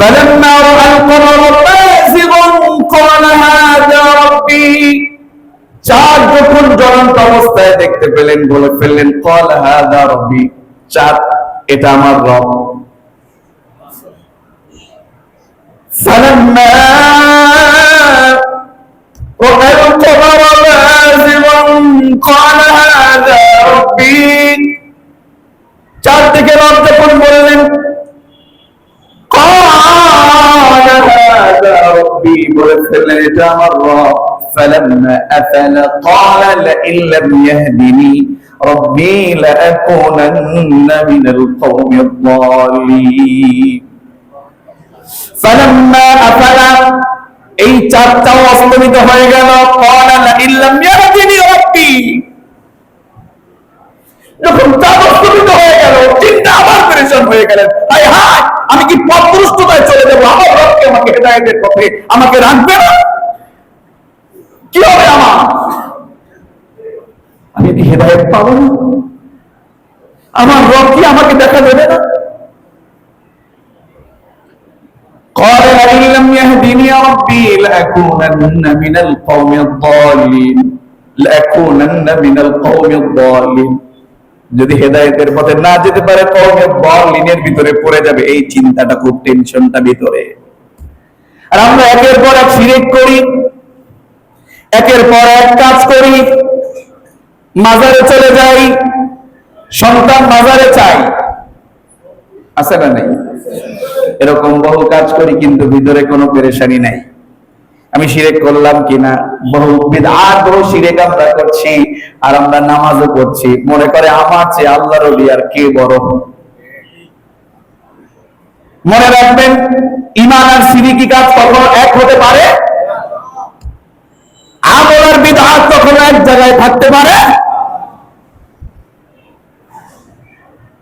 فلما رأى القمر بازغا قال هذا ربي চাঁদ যখন জ্বলন্ত অবস্থায় দেখতে পেলেন বলে ফেললেন কল হাদা রবি চাঁদ এটা আমার রব فلما رأى القمر بازغا قال هذا ربي চাঁদ থেকে রব যখন বললেন ربي বলে ফেললেন এটা আমার রব فلما أفل قال لئن لم يهدني ربي لأكونن من القوم الضالين فلما أفل এই চারটাও অস্তমিত হয়ে গেল قال لئن لم يهدني ربي হয়ে গেলেন হায় হায় আমি কি পথভ্রষ্টতায় চলে যাবো আমার রবকে আমাকে হেদায়েতের পথে আমাকে রাখবে না কি হবে আমার আমি কি হেদায়েত পাবো না আমার রব কি আমাকে দেখা দেবে না قال لئن لم يهدني ربي لأكونن من القوم الضالين لأكونن من القوم الضالين যদি হেদায়েতের পথে না যেতে পারে, কওমে বলিনের ভিতরে পড়ে যাবে। এই চিন্তাটা খুব টেনশনটা ভিতরে। আর আমরা একের পর এক সিরেক করি, একের পর এক কাজ করি, মাজারে চলে যাই, সন্তান মাজারে চাই। আছে না নেই? এরকম বহু কাজ করি, কিন্তু ভিতরে কোনো পেরেশানি নাই। আমি শিরেক করলাম কিনা? বহু বিদআত বহু শিরেক আমরা করছি আর আমরা নামাজও করছি মনে করে আমার চেয়ে আল্লাহর আর কে বড়? মনে রাখবেন ইমান আর সিরিকি কাজ কখনো এক হতে পারে? আমল আর বিদআত কখনো এক জায়গায় থাকতে পারে?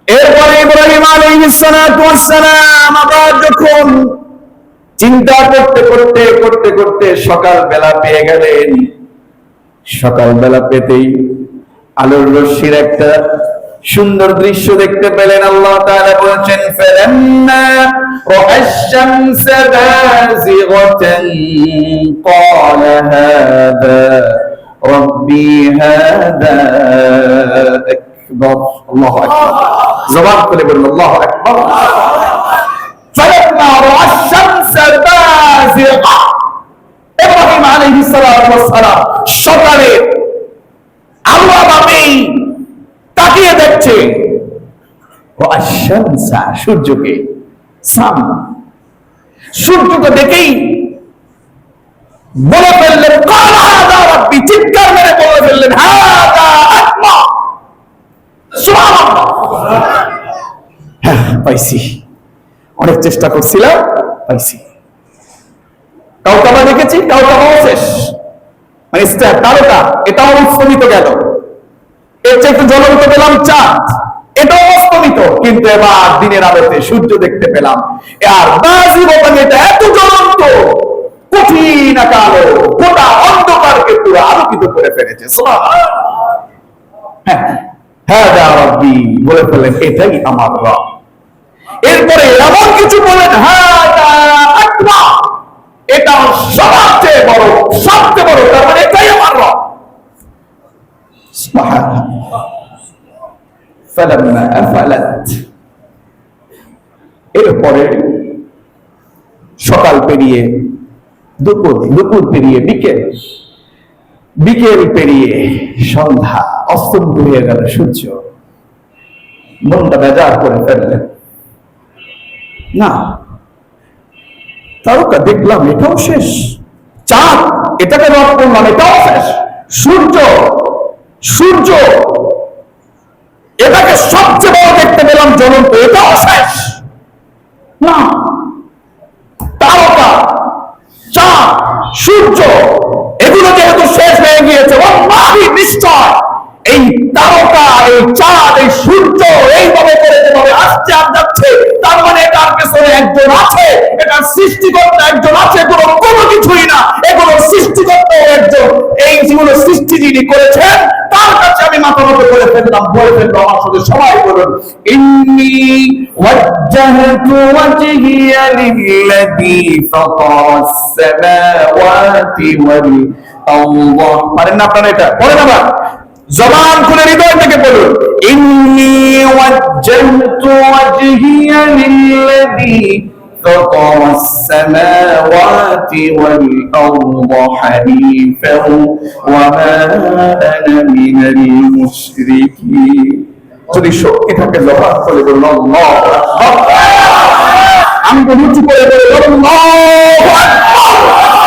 এরপরে ইব্রাহিম আলাইহিস সালাম আবার যখন চিন্তা করতে করতে করতে করতে সকাল বেলা পেয়ে গেলেন। সকাল বেলা পেতেই আলোর রশ্মির একটা সুন্দর দৃশ্য দেখতে পেলেন আল্লাহ তাআলা বলেছেন জবাব করে বলুন সকালে আল্লাহ বাপেই তাকিয়ে দেখছে সূর্যকে সূর্যকে দেখেই বলে ফেললেন চিৎকার মেরে বলে ফেললেন হ্যাঁ, পাইছি। অনেক চেষ্টা করছিলাম পাইছি। কাউকাবা দেখেছি কাউকাবাও শেষ। মানে স্টার তারকা এটাও স্তমিত গেল। এর একটু জ্বলন্ত পেলাম চাঁদ, এটাও অস্তমিত। কিন্তু এবার দিনের আলোতে সূর্য দেখতে পেলাম। আর বাজি বোতাম এটা এত জ্বলন্ত, কঠিন গোটা অন্ধকারকে পুরো আলোকিত করে ফেলেছে। হ্যাঁ হ্যাঁ রব্বি, বলে ফেলেন, এটাই আমার এরপরে এমন কিছু বলেন হ্যাঁ এটা সবচেয়ে বড় সবচেয়ে বড়, তার মানে এটাই আমার রব। এরপরে সকাল পেরিয়ে, দুপুর দুপুর পেরিয়ে বিকেল বিকেল পেরিয়ে সন্ধ্যা অস্তন্ত হয়ে গেল সূর্য। মনটা বেজার করে ফেললেন। না তারকা দেখলাম, এটাও শেষ। চাঁদ, এটাকে রদ করলাম, এটাও শেষ। সূর্য সূর্য, এটাকে সবচেয়ে বড় দেখতে পেলাম জ্বলন্ত, এটাও শেষ। না, তারকা, চাঁদ, সূর্য, এগুলো যেহেতু শেষ হয়ে গিয়েছে নিশ্চয়। এই তারকা, এই চাঁদ, এই সূর্য, এইভাবে করে যেভাবে আসছে আর যাচ্ছে সৃষ্টি যিনি করেছেন, তার কাছে আমি মাথা মতো করে ফেললাম, বলে ফেললাম আমার সাথে সবাই বলুন, ইন্নি আরদ পারেন না আপনারা এটা? আবার। জবান খুলে হৃদয় থেকে বলুন, ইন্নি فطر السماوات والأرض حنيفا وما أنا من المشركين যদি শক্তি থাকে জবান করে বলুন আল্লাহু আকবার। আমি তো উঁচু করে বলুন আল্লাহু আকবার।